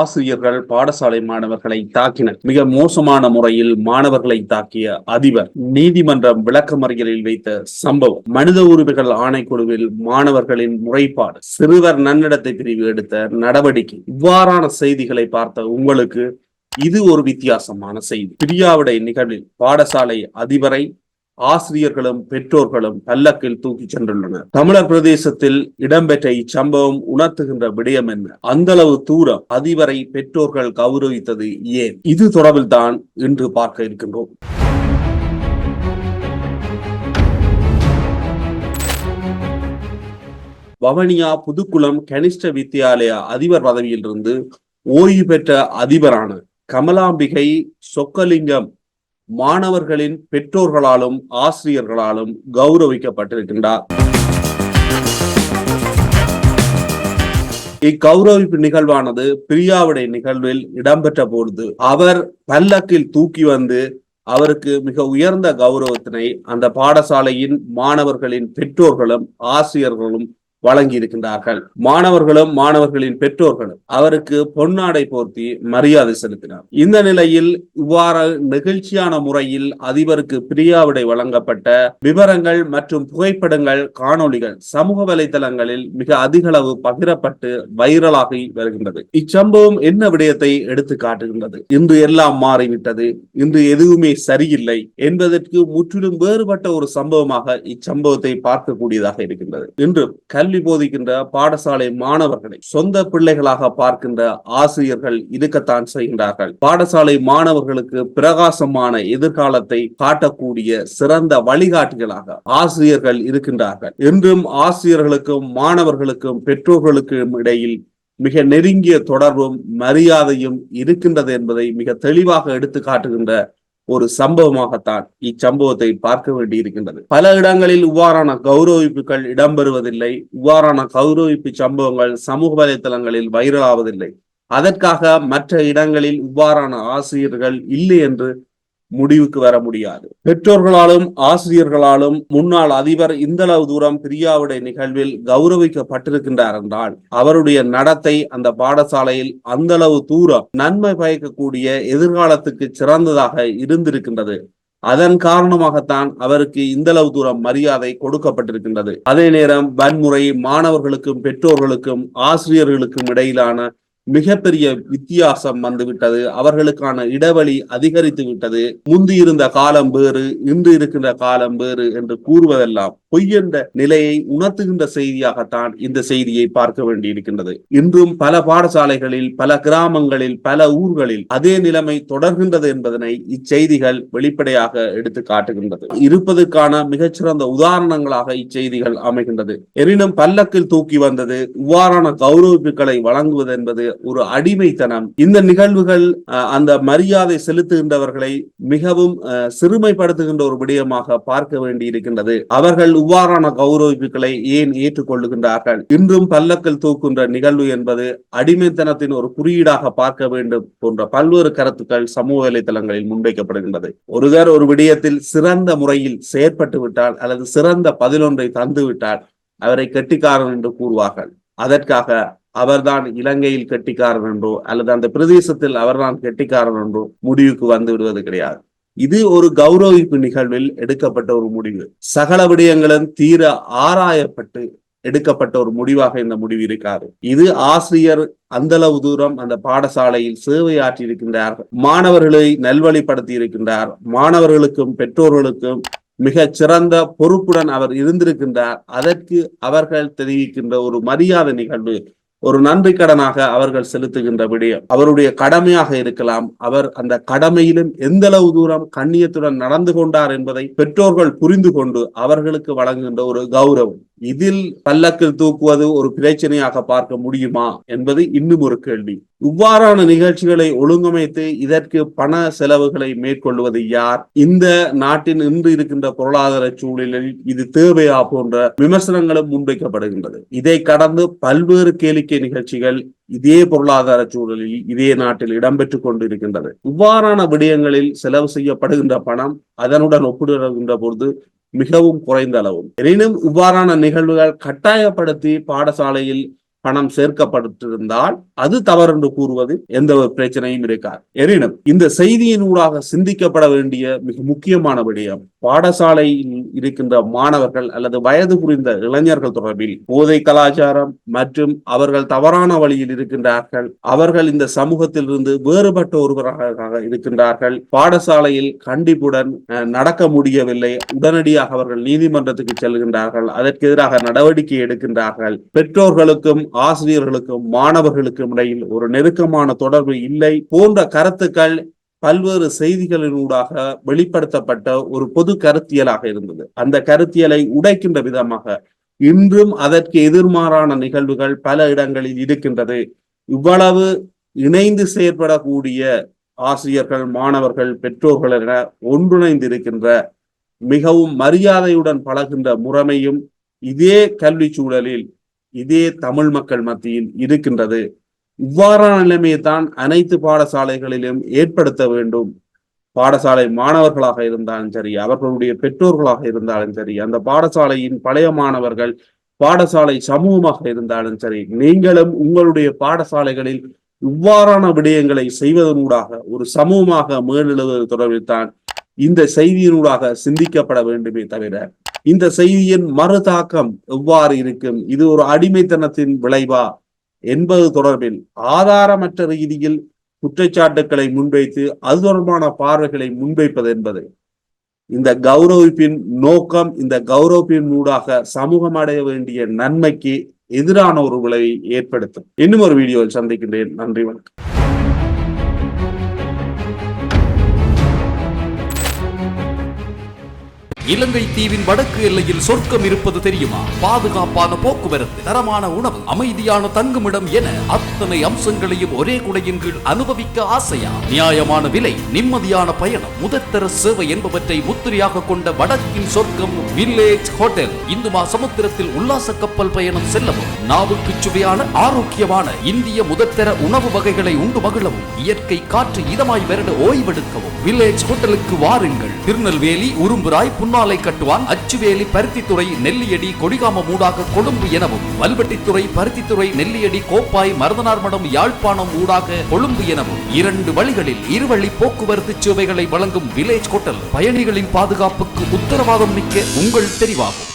ஆசிரியர்கள் பாடசாலை மாணவர்களை தாக்கினர். மிக மோசமான முறையில் மாணவர்களை தாக்கிய அதிபர் நீதிமன்றம் விளக்கமறியலில் வைத்த சம்பவம். மனித உரிமைகள் ஆணைக்குழுவில் மாணவர்களின் முறைப்பாடு. சிறுவர் நன்னடத்தை பிரிவு எடுத்த நடவடிக்கை. இவ்வாறான செய்திகளை பார்த்த உங்களுக்கு இது ஒரு வித்தியாசமான செய்தி. பிரியாவிடை நிகழ்வில் பாடசாலை அதிபரை ஆசிரியர்களும் பெற்றோர்களும் பல்லக்கில் தூக்கிச் சென்றுள்ளனர். தமிழர் பிரதேசத்தில் இடம்பெற்ற இச்சம்பவம் உணர்த்துகின்ற விடயம் என்ன? அந்த அளவு தூரம் அதிபரை பெற்றோர்கள் கௌரவித்தது ஏன்? இது தொடர்பில் தான் இன்று பார்க்க இருக்கின்றோம். வவனியா புதுக்குளம் கனிஷ்ட வித்தியாலய அதிபர் பதவியிலிருந்து ஓய்வு பெற்ற அதிபரான கமலாம்பிகை சொக்கலிங்கம் மாணவர்களின் பெற்றோர்களாலும் ஆசிரியர்களாலும் கௌரவிக்கப்பட்டிருக்கின்றார் இக்கௌரவிப்பு நிகழ்வானது பிரியாவுடைய நிகழ்வில் இடம்பெற்ற பொழுது அவர் பல்லக்கில் தூக்கி வந்து அவருக்கு மிக உயர்ந்த கௌரவத்தினை அந்த பாடசாலையின் மாணவர்களின் பெற்றோர்களும் ஆசிரியர்களும் வழங்கி இருக்கின்றார்கள் மாணவர்களும் மாணவர்களின் பெற்றோர்களும் அவருக்கு பொன்னாடை போர்த்தி மரியாதை செலுத்தினார். இந்த நிலையில் இவ்வாறு நெகிழ்ச்சியான முறையில் அதிபருக்கு பிரியாவிடை வழங்கப்பட்ட விவரங்கள் மற்றும் புகைப்படங்கள் காணொளிகள் சமூக வலைதளங்களில் மிக அதிக அளவு பகிரப்பட்டு வைரலாகி வருகின்றது. இச்சம்பவம் என்ன விடயத்தை எடுத்து காட்டுகின்றது? இன்று எல்லாம் மாறிவிட்டது. இன்று எதுவுமே சரியில்லை என்பதற்கு முற்றிலும் வேறுபட்ட ஒரு சம்பவமாக இச்சம்பவத்தை பார்க்கக்கூடியதாக இருக்கின்றது. இன்று கல்வி கல்வி போதிக்கின்ற பாடசாலை மாணவர்களை சொந்த பிள்ளைகளாக பார்க்கின்ற ஆசிரியர்கள் இருக்கத்தான் செய்கின்றார்கள். பாடசாலை மாணவர்களுக்கு பிரகாசமான எதிர்காலத்தை காட்டக்கூடிய சிறந்த வழிகாட்டிகளாக ஆசிரியர்கள் இருக்கின்றார்கள். இன்றும் ஆசிரியர்களுக்கும் மாணவர்களுக்கும் பெற்றோர்களுக்கும் இடையில் மிக நெருங்கிய தொடர்பும் மரியாதையும் இருக்கின்றது என்பதை மிக தெளிவாக எடுத்து காட்டுகின்ற ஒரு சம்பவமாகத்தான் இச்சம்பவத்தை பார்க்க வேண்டியிருக்கின்றது. பல இடங்களில் இவ்வாறான கௌரவிப்புகள் இடம்பெறுவதில்லை. இவ்வாறான கௌரவிப்பு சம்பவங்கள் சமூக வலைதளங்களில் வைரலாவதில்லை அதற்காக மற்ற இடங்களில் இவ்வாறான ஆசிரியர்கள் இல்லை என்று முடிவுக்கு வர முடியாது. பெற்றோர்களாலும் ஆசிரியர்களாலும் முன்னாள் அதிபர் இந்தளவு தூரம் பிரியாவுடைய நிகழ்வில் கௌரவிக்கப்பட்டிருக்கின்றார் என்றால் அவருடைய நடத்தை அந்த பாடசாலையில் அந்த அளவு தூரம் நன்மை பயக்கக்கூடிய எதிர்காலத்துக்கு சிறந்ததாக இருந்திருக்கின்றது. அதன் காரணமாகத்தான் அவருக்கு இந்த அளவு தூரம் மரியாதை கொடுக்கப்பட்டிருக்கின்றது. அதே நேரம் வன்முறை மாணவர்களுக்கும் பெற்றோர்களுக்கும் ஆசிரியர்களுக்கும் இடையிலான மிகப்பெரிய வித்தியாசம் வந்துவிட்டது. அவர்களுக்கான இடைவெளி அதிகரித்து விட்டது. முந்தி இருந்த காலம் வேறு இன்று இருக்கின்ற காலம் வேறு என்று கூறுவதெல்லாம் பொய் என்ற நிலையை உணர்த்துகின்ற செய்தியாகத்தான் இந்த செய்தியை பார்க்க வேண்டியிருக்கின்றது. இன்றும் பல பாடசாலைகளில் பல கிராமங்களில் பல ஊர்களில் அதே நிலைமை தொடர்கின்றது என்பதனை இச்செய்திகள் வெளிப்படையாக எடுத்து காட்டுகின்றது. இருப்பதற்கான மிகச்சிறந்த உதாரணங்களாக இச்செய்திகள் அமைகின்றது. எனினும் பல்லக்கில் தூக்கி வந்தது இவ்வாறான கௌரவிப்புகளை வழங்குவது என்பது ஒரு அடிமைத்தனம். இந்த நிகழ்வுகள் அந்த மரியாதை செலுத்துகின்றவர்களை மிகவும் சிறுமைப்படுத்துகின்ற ஒரு விடயமாக பார்க்க வேண்டி இருக்கின்றது அவர்கள் இவ்வாறான கௌரவிப்புகளை ஏன் ஏற்றுக்கொள்ளுகின்றார்கள்? இன்றும் பல்லக்கில் தூக்குகின்ற நிகழ்வு என்பது அடிமைத்தனத்தின் ஒரு குறியீடாக பார்க்க வேண்டும் போன்ற பல்வேறு கருத்துக்கள் சமூக வலைதளங்களில் முன்வைக்கப்படுகின்றது. ஒருவர் ஒரு விடயத்தில் சிறந்த முறையில் செயற்பட்டு விட்டால் அல்லது சிறந்த பதிலொன்றை தந்துவிட்டால் அவரை கெட்டிக்காரன் என்று கூறுவார்கள். அதற்காக அவர்தான் இலங்கையில் கெட்டிக்காரன் என்றோ அல்லது அந்த பிரதேசத்தில் அவர்தான் கெட்டிக்காரன் என்றோ முடிவுக்கு வந்து விடுவது கிடையாது. இது ஒரு கௌரவிப்பு நிகழ்வில் எடுக்கப்பட்ட ஒரு முடிவு. சகல விடயங்களும் தீர ஆராயப்பட்டு எடுக்கப்பட்ட ஒரு முடிவாக இந்த முடிவு இருக்காது. இது ஆசிரியர் அந்தளவு தூரம் அந்த பாடசாலையில் சேவையாற்றி இருக்கின்றார் மாணவர்களை நல்வழிப்படுத்தி இருக்கின்றார் மாணவர்களுக்கும் பெற்றோர்களுக்கும் மிக சிறந்த பொறுப்புடன் அவர் இருந்திருக்கின்றார். அதற்கு அவர்கள் தெரிவிக்கின்ற ஒரு மரியாதை நிகழ்வு ஒரு நன்றி கடனாக அவர்கள் செலுத்துகின்ற விடயம். அவருடைய கடமையாக இருக்கலாம். அவர் அந்த கடமையிலும் எந்த அளவு தூரம் கண்ணியத்துடன் நடந்து கொண்டார் என்பதை பெற்றோர்கள் புரிந்து கொண்டு அவர்களுக்கு வழங்குகின்ற ஒரு கௌரவம். இதில் பல்லக்கில் தூக்குவது ஒரு பிரச்சனையாக பார்க்க முடியுமா என்பது இன்னும் ஒரு கேள்வி. இவ்வாறான நிகழ்ச்சிகளை ஒழுங்கமைத்து இதற்கு பண செலவுகளை மேற்கொள்வது யார்? இந்த நாட்டின் இன்று இருக்கின்ற பொருளாதார சூழலில் இது தேவையா போன்ற விமர்சனங்களும் முன்வைக்கப்படுகின்றது. இதை கடந்து பல்வேறு கேளிக்கை நிகழ்ச்சிகள் இதே பொருளாதார சூழலில் இதே நாட்டில் இடம்பெற்றுக் கொண்டிருக்கின்றது. இவ்வாறான விடயங்களில் செலவு செய்யப்படுகின்ற பணம் அதனுடன் ஒப்பிடுகின்ற பொழுது மிகவும் குறைந்த அளவும். எனினும் இவ்வாறான நிகழ்வுகள் கட்டாயப்படுத்தி பாடசாலையில் பணம் சேர்க்கப்பட்டிருந்தால் அது தவறு என்று கூறுவது எந்த ஒரு பிரச்சனையும் இருக்காது. எனினும் இந்த செய்தியின் ஊடாக சிந்திக்கப்பட வேண்டிய மிக முக்கியமான விடயம் பாடசாலையில் இருக்கின்ற மாணவர்கள் அல்லது வயது புரிந்த இளைஞர்கள் தொடர்பில் போதை கலாச்சாரம் மற்றும் அவர்கள் தவறான வழியில் இருக்கின்றார்கள். அவர்கள் இந்த சமூகத்தில் இருந்து வேறுபட்ட ஒருவராக இருக்கின்றார்கள். பாடசாலையில் கண்டிப்புடன் அஹ், நடக்க முடியவில்லை. உடனடியாக அவர்கள் நீதிமன்றத்துக்கு செல்கின்றார்கள். அதற்கு எதிராக நடவடிக்கை எடுக்கின்றார்கள். பெற்றோர்களுக்கும் ஆசிரியர்களுக்கும் மாணவர்களுக்கும் இடையில் ஒரு நெருக்கமான தொடர்பு இல்லை போன்ற கருத்துக்கள் பல்வேறு செய்திகளினூடாக வெளிப்படுத்தப்பட்ட ஒரு பொது கருத்தியலாக இருந்தது. அந்த கருத்தியலை உடைக்கின்ற விதமாக இன்றும் அதற்கு எதிர்மாறான நிகழ்வுகள் பல இடங்களில் இருக்கின்றது. இவ்வளவு இணைந்து செயற்படக்கூடிய ஆசிரியர்கள் மாணவர்கள் பெற்றோர்கள் என ஒன்றிணைந்து இருக்கின்ற மிகவும் மரியாதையுடன் பழகின்ற முறைமையும் இதே கல்வி சூழலில் இதே தமிழ் மக்கள் மத்தியில் இருக்கின்றது. இவ்வாறான நிலைமையை தான் அனைத்து பாடசாலைகளிலும் ஏற்படுத்த வேண்டும். பாடசாலை மாணவர்களாக இருந்தாலும் சரி அவர்களுடைய பெற்றோர்களாக இருந்தாலும் சரி அந்த பாடசாலையின் பழைய மாணவர்கள் பாடசாலை சமூகமாக இருந்தாலும் சரி நீங்களும் உங்களுடைய பாடசாலைகளில் இவ்வாறான விடயங்களை செய்வதனூடாக ஒரு சமூகமாக மேலெழுவது தொடர்பில் தான் இந்த செய்தியினூடாக சிந்திக்கப்பட வேண்டுமே தவிர இந்த செய்தியின் மறுதாக்கம் எவ்வாறு இருக்கும்? இது ஒரு அடிமைத்தனத்தின் விளைவா? என்பது தொடர்பில் ஆதாரமற்ற ரீதியில் குற்றச்சாட்டுக்களை முன்வைத்து அது தொடர்பான பார்வைகளை முன்வைப்பது என்பது. இந்த கௌரவிப்பின் நோக்கம் இந்த கௌரவிப்பின் ஊடாக சமூகம் அடைய வேண்டிய நன்மைக்கு எதிரான ஒரு விளைவை ஏற்படுத்தும். இன்னும் ஒரு வீடியோவில் சந்திக்கின்றேன். நன்றி வணக்கம். இலங்கை தீவின் வடக்கு எல்லையில் சொர்க்கம் இருப்பது தெரியுமா? பாதுகாப்பான போக்குவரத்து தரமான உணவு அமைதியான தங்குமிடம் என அத்தனை அம்சங்களையும் ஒரே குடையின் கீழ் அனுபவிக்க ஆசையா? நியாயமான விலை நிம்மதியான பயணம் முதற்தர சேவை என்பவற்றை முத்திரையாக கொண்ட வடக்கின் சொர்க்கம் வில்லேஜ் ஹோட்டல். இந்துமா சமுத்திரத்தில் உல்லாச கப்பல் பயணம் செல்லவும் நாவுக்கு சுவையான ஆரோக்கியமான இந்திய முதற்தர உணவு வகைகளை உண்டு மகிழவும் இயற்கை காற்று இதமாய் வருட ஓய்வெடுக்கவும். வில்லேஜ் ஹோட்டலுக்கு வாருங்கள். திருநெல்வேலி உரும்புராய் முன்னாலை கட்டுவான் அச்சுவேலி பருத்தித்துறை நெல்லியடி கொடிகாம ஊடாக கொழும்பு எனவும் வல்வெட்டித்துறை பருத்தித்துறை நெல்லியடி கோப்பாய் மருதனார்மடம் யாழ்ப்பாணம் ஊடாக கொழும்பு எனவும் இரண்டு வழிகளில் இருவழி போக்குவரத்து சேவைகளை வழங்கும் வில்லேஜ் ஹோட்டல் பயணிகளின் பாதுகாப்புக்கு உத்தரவாதம் மிக்க உங்கள் தெரிவாகும்.